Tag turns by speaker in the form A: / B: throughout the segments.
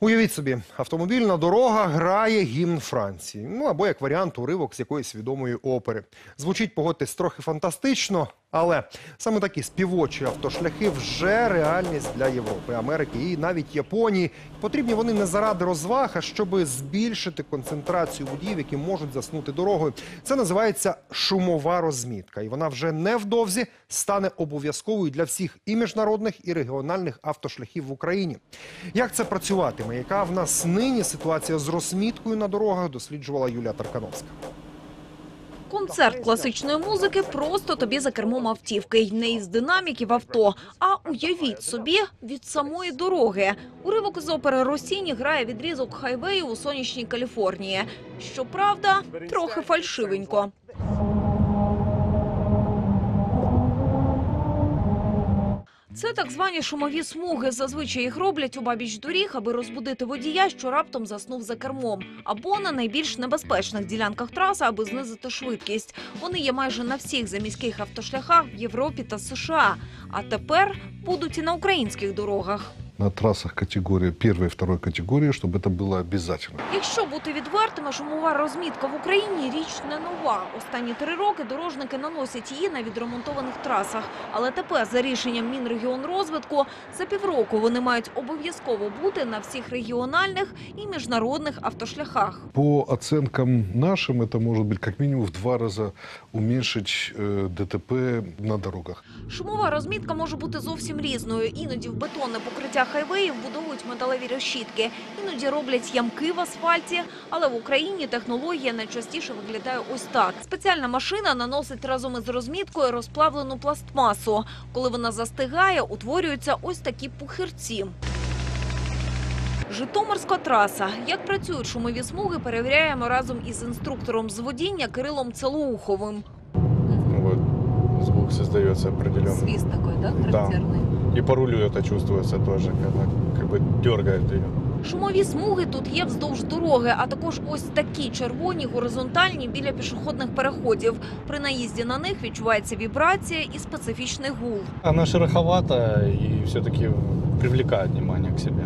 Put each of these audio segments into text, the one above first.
A: Уявіть собі, автомобільна дорога грає гімн Франції. Ну або як варіант уривок з якоїсь відомої опери. Звучить, погодьтесь, трохи фантастично, але саме такі співочі автошляхи вже реальність для Європи, Америки і навіть Японії. Потрібні вони не заради розваг, а щоб збільшити концентрацію водіїв, які можуть заснути дорогою. Це називається шумова розмітка, і вона вже невдовзі стане обов'язковою для всіх і міжнародних, і регіональних автошляхів в Україні. Як це працюватиме? Яка в нас нині ситуація з розміткою на дорогах? Досліджувала Юлія Таркановська.
B: Концерт класичної музики просто тобі за кермом автівки, й не із динаміків авто. А уявіть собі від самої дороги. Уривок з опери Росіні грає відрізок хайвею у сонячній Каліфорнії. Щоправда, трохи фальшивенько. Це так звані шумові смуги. Зазвичай їх роблять у бабіч доріг, аби розбудити водія, що раптом заснув за кермом. Або на найбільш небезпечних ділянках траси, аби знизити швидкість. Вони є майже на всіх заміських автошляхах в Європі та США. А тепер будуть і на українських дорогах
C: на трассах категории первой и второй категории, чтобы это было обязательно.
B: Якщо бути відвертими, шумова розмітка в Україні річ не нова. Останні три роки дорожники наносять її на відремонтованих трасах. Але тепер, за рішенням Мінрегіонрозвитку, за півроку вони мають обов'язково бути на всіх регіональних і міжнародних автошляхах.
C: По оценкам нашим, это может быть как минимум в два раза уменьшить э, ДТП на дорогах.
B: Шумова розмітка може бути зовсім різною. Іноді в бетонне покриття хайвеїв будують металеві решітки, іноді роблять ямки в асфальті. Але в Україні технологія найчастіше виглядає ось так: спеціальна машина наносить разом із розміткою розплавлену пластмасу. Коли вона застигає, утворюються ось такі пухирці. Житомирська траса. Як працюють шумові смуги, перевіряємо разом із інструктором з водіння Кирилом Целоуховим.
D: Вот звук создается определенный.
B: Свіст такий, так?
D: Да. характерний. И по рулю это чувствуется тоже, когда как бы дергает ее.
B: Шумові смуги тут є вздовж дороги, а також ось такі червоні горизонтальні біля пішохідних переходів. При наїзді на них відчувається вібрація і специфічний гул.
D: Вона шероховата і все-таки привлекает внимание к себе.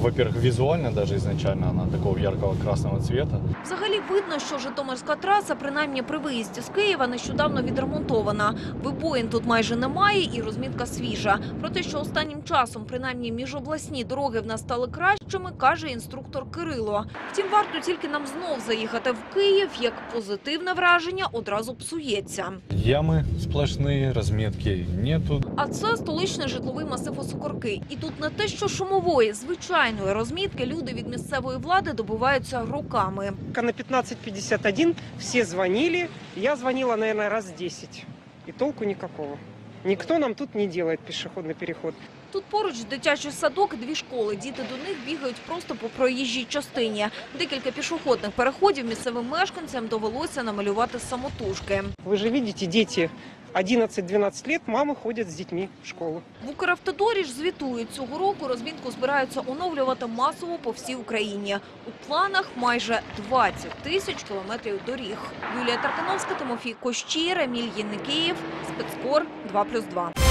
D: Во-первых, визуально даже изначально она такого яркого красного цвета.
B: Взагалі видно, що Житомирська траса, принаймні при виїзді з Києва, нещодавно відремонтована. Вибоїн тут майже немає і розмітка свіжа. Про те, що останнім часом, принаймні міжобласні дороги в нас стали кращими, каже інструктор Кирило. Втім, варто тільки нам знов заїхати в Київ, як позитивне враження одразу псується.
D: Ямы сплошные, разметки нету.
B: А це столичний житловий масив Осокорки. І тут не те, що шумової, звичайної розмітки люди від місцевої влади добиваються роками.
E: На 15.51 все звонили. Я звонила, наверное, раз 10. И толку никакого. Никто нам тут не делает пешеходный переход.
B: Тут поруч дитячий садок дві школи. Діти до них бігають просто по проїжджій частині. Декілька пішохідних переходів місцевим мешканцям довелося намалювати самотужки.
E: Вы же видите, дети 11-12 лет, мамы ходят с детьми в школу.
B: В Укравтодорі ж звітують, цього року розмітку збираються оновлювати масово по всій Україні. У планах майже 20 тисяч кілометрів доріг. Юлія Таркановська, Тимофій Кощір, Еміль Єнникіїв, спецкор 2+,2.